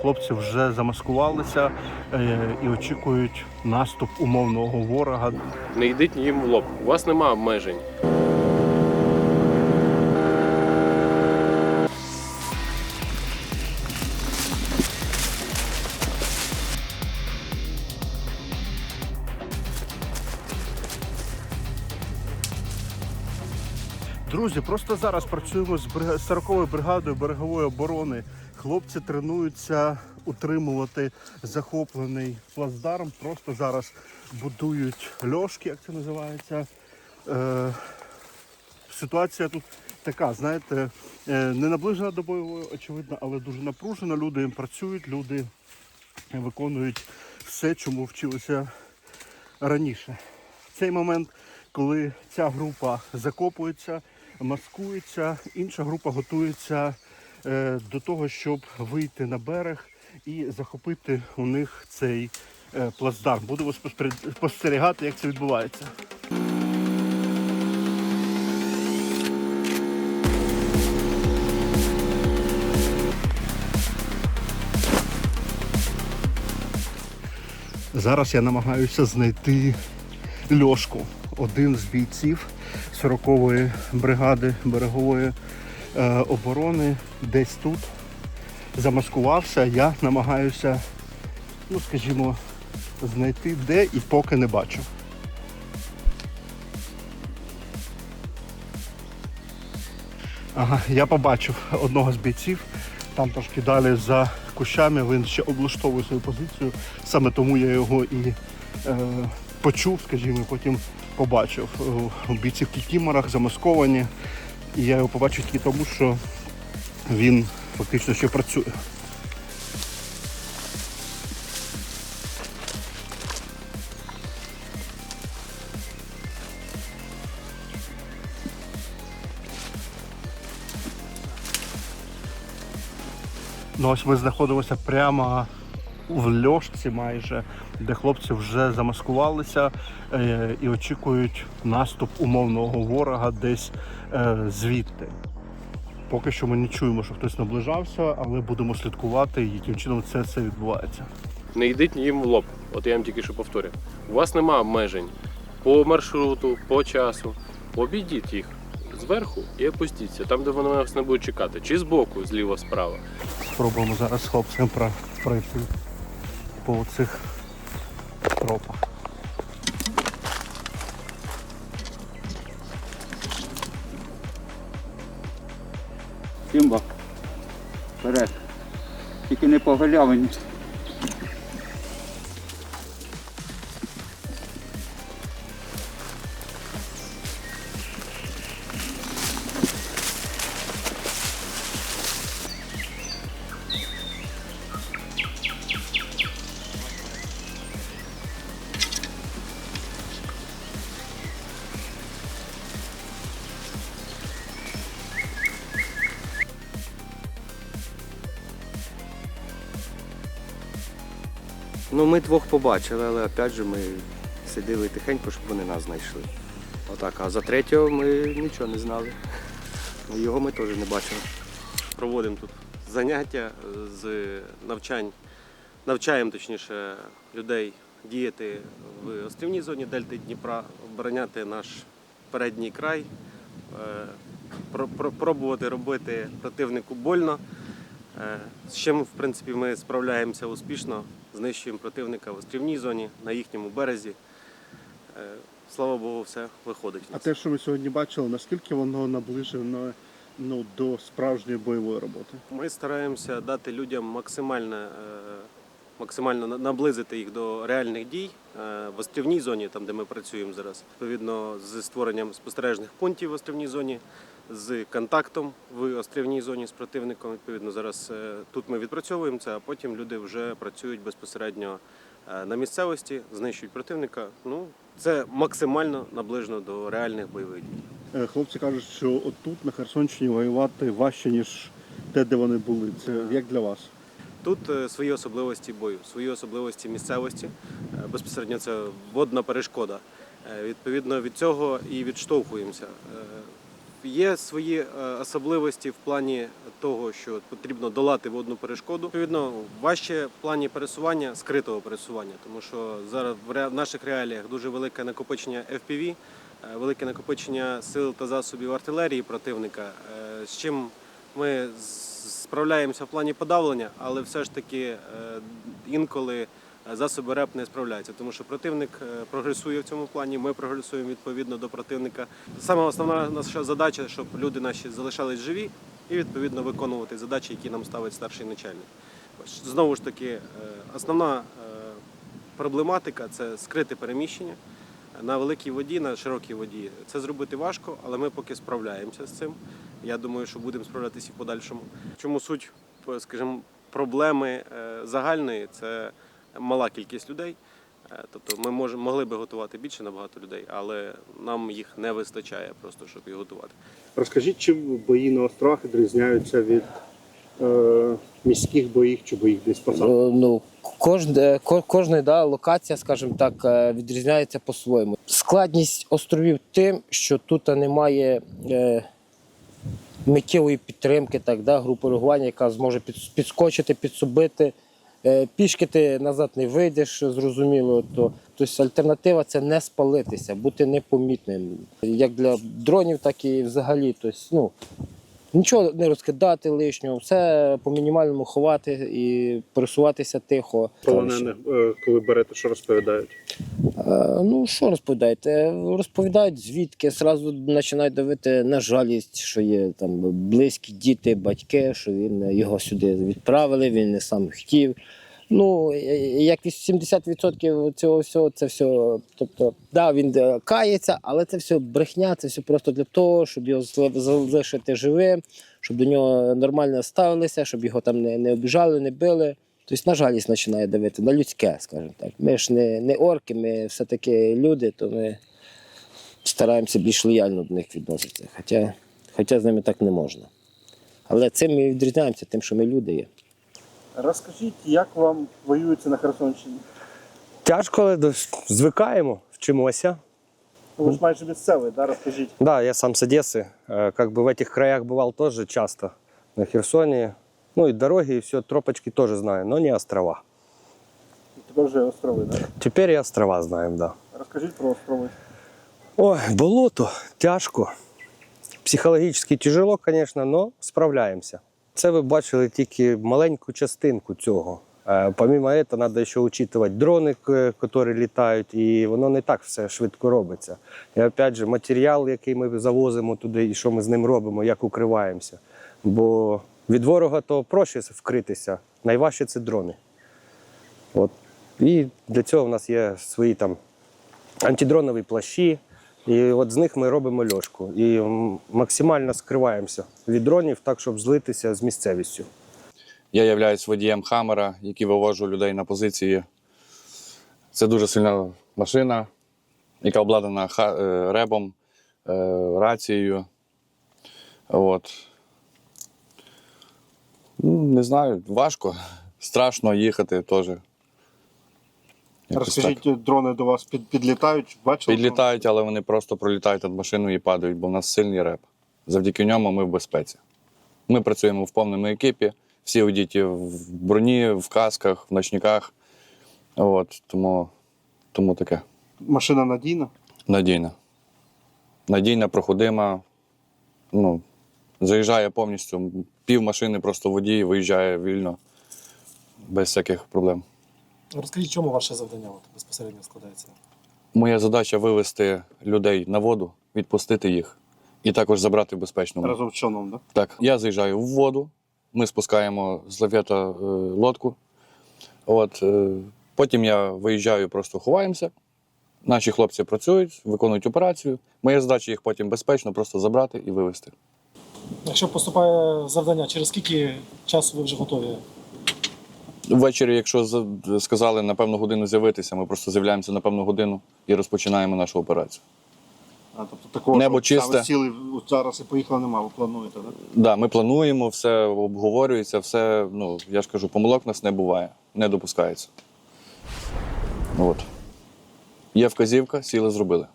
хлопці вже замаскувалися е, і очікують наступ умовного ворога. Не йдіть їм в лоб. У вас нема обмежень. Друзі, просто зараз працюємо з брига- з 40-ю бригадою берегової оборони. Хлопці тренуються утримувати захоплений плацдарм. Просто зараз будують льошки, як це називається. Е, ситуація тут така, знаєте, е, не наближена до бойової, очевидно, але дуже напружена. Люди працюють, люди виконують все, чому вчилися раніше. В цей момент, коли ця група закопується, маскується, інша група готується до того, щоб вийти на берег і захопити у них цей е, плацдарм. Будемо спостеріг- спостерігати, як це відбувається. Зараз я намагаюся знайти льошку. Один з бійців 40-ї бригади берегової е, оборони десь тут замаскувався. Я намагаюся, ну скажімо, знайти де і поки не бачу. Ага, я побачив одного з бійців. Там трошки далі за кущами він ще облаштовує свою позицію. Саме тому я його і е, почув, скажімо, потім побачив. Е, Бійці в кікіморах замасковані. І я його побачив тільки тому, що він фактично ще працює. Ну ось ми знаходимося прямо в льошці майже, де хлопці вже замаскувалися е, і очікують наступ умовного ворога десь е, звідти. Поки що ми не чуємо, що хтось наближався, але будемо слідкувати, яким чином це все відбувається. Не йдіть їм в лоб. От я вам тільки що повторю. У вас нема обмежень по маршруту, по часу. Обійдіть їх зверху і опустіться, там, де вони вас не будуть чекати. Чи збоку, зліва, справа. Спробуємо зараз з хлопцем пройти по цих тропах. Кимба. Вперед. Тільки не по галявині. Ну, ми двох побачили, але опять же ми сиділи тихенько, щоб вони нас знайшли. Отак, а за третього ми нічого не знали. Ну, Його ми теж не бачили. проводимо тут заняття з навчань, навчаємо точніше людей діяти в острівній зоні Дельти Дніпра, обороняти наш передній край, е, про- про- пробувати робити противнику больно. Е, З чим, в принципі, ми справляємося успішно, знищуємо противника в острівній зоні, на їхньому березі. Е, Слава Богу, все виходить. А те, що ми сьогодні бачили, наскільки воно наближено ну, до справжньої бойової роботи? Ми стараємося дати людям максимально, е, максимально наблизити їх до реальних дій в острівній зоні, там де ми працюємо зараз. Відповідно, з створенням спостережних пунктів в острівній зоні, з контактом в острівній зоні з противником. Відповідно, зараз е, тут ми відпрацьовуємо це, а потім люди вже працюють безпосередньо е, на місцевості, знищують противника. Ну це максимально наближено до реальних бойових дій. Е, Хлопці кажуть, що отут на Херсонщині воювати важче, ніж те, де вони були. Це як для вас? Тут свої особливості бою, свої особливості місцевості. Безпосередньо це водна перешкода. Відповідно від цього і відштовхуємося. Є свої е, особливості в плані того, що потрібно долати водну перешкоду. Відповідно, важче в плані пересування, скритого пересування, тому що зараз в наших реаліях дуже велике накопичення FPV, е, велике накопичення сил та засобів артилерії противника, е, з чим ми справляємося в плані подавлення, але все ж таки інколи засоби РЕП не справляються, тому що противник е, прогресує в цьому плані. Ми прогресуємо відповідно до противника. Саме основна наша задача, щоб люди наші залишались живі і відповідно виконувати задачі, які нам ставить старший начальник. Знову ж таки, е, основна е, проблематика це скрите переміщення. На великій воді, на широкій воді це зробити важко, але ми поки справляємося з цим. Я думаю, що будемо справлятися і в подальшому. Чому суть, е, скажімо, проблеми е, загальної це мала кількість людей. Е, Тобто ми можемо могли би готувати більше набагато людей, але нам їх не вистачає просто, щоб їх готувати. Розкажіть, чим бої на островах відрізняються від е, міських боїв чи боїв десь поза? Е, Ну, кожна, кожна да, локація, скажімо так, е, відрізняється по-своєму. Складність островів тим, що тут немає е, миттєвої підтримки, так, да, групи реагування, яка зможе підскочити, підсобити. Е, пішки ти назад не вийдеш, зрозуміло. То, тобто альтернатива це не спалитися, бути непомітним. Як для дронів, так і взагалі. Тобто, ну, Нічого не розкидати лишнього, все по мінімальному ховати і пересуватися тихо. Полонених, е, коли берете, що розповідають? Е, Ну що розповідаєте? Розповідають звідки, зразу починають давити на жалість, що є там близькі діти, батьки, що він його сюди відправили, він не сам хотів. Ну, е, як 70% цього всього, це все. Тобто, да, він е, кається, але це все брехня, це все просто для того, щоб його залишити живим, щоб до нього нормально ставилися, щоб його там не, не обіжали, не били. Тобто на жалість починає давити, на людське, скажімо так. Ми ж не, не орки, ми все-таки люди, то ми стараємося більш лояльно до них відноситися. Хоча, хоча з ними так не можна. Але цим ми відрізняємося, тим, що ми люди є. Розкажіть, як вам воюється на Херсонщині? Тяжко, але до- звикаємо, вчимося. Ви ж майже місцевий, да? розкажіть. Да, я сам с Одессы. Э, Как бы в этих краях бывал тоже часто. На Херсоне. Ну и дороги, и все, тропочки тоже знаю, но не острова. Тепер вже острови, да? Теперь и острова знаем, да. Розкажіть про острови. Ой, болото, тяжко. Психологічно тяжело, звісно, але справляємося. Це ви бачили тільки маленьку частинку цього. Е, Помімо цього, треба ще учитувати дрони, які літають, і воно не так все швидко робиться. І опять же, матеріал, який ми завозимо туди, і що ми з ним робимо, як укриваємося. Бо від ворога то проще вкритися, найважче це дрони. От. І для цього в нас є свої там антидронові плащі. І от з них ми робимо льошку. І максимально скриваємося від дронів, так, щоб злитися з місцевістю. Я являюсь водієм Хаммера, який вивожу людей на позиції. Це дуже сильна машина, яка обладнана е, ребом, е, рацією. От. Ну, Не знаю, важко. Страшно їхати теж. Якось так. Розкажіть, дрони до вас під, підлітають, бачили? Підлітають, але вони просто пролітають над машиною і падають, бо в нас сильний реп. Завдяки ньому ми в безпеці. Ми працюємо в повному екіпі, всі одіті в броні, в касках, в ночниках. От, тому, тому таке Машина надійна? надійна. Надійна, проходима. Ну, заїжджає повністю. Пів машини просто водій, виїжджає вільно, без всяких проблем. Розкажіть, чому ваше завдання от, безпосередньо складається? Моя задача вивести людей на воду, відпустити їх і також забрати в безпечному. Разом з човном, да? Так, я заїжджаю в воду, ми спускаємо з лафета е, лодку. От, е, потім я виїжджаю, просто ховаємося. Наші хлопці працюють, виконують операцію. Моя задача їх потім безпечно просто забрати і вивезти. Якщо поступає завдання, через скільки часу ви вже готові? Ввечері, якщо сказали на певну годину з'явитися, ми просто з'являємося на певну годину і розпочинаємо нашу операцію. А, тобто такого Небо чисте. сіли зараз і поїхали нема, ви плануєте, так? Да, ми плануємо, все обговорюється, все, ну, я ж кажу, помилок в нас не буває, не допускається. От. Є вказівка, сіли, зробили.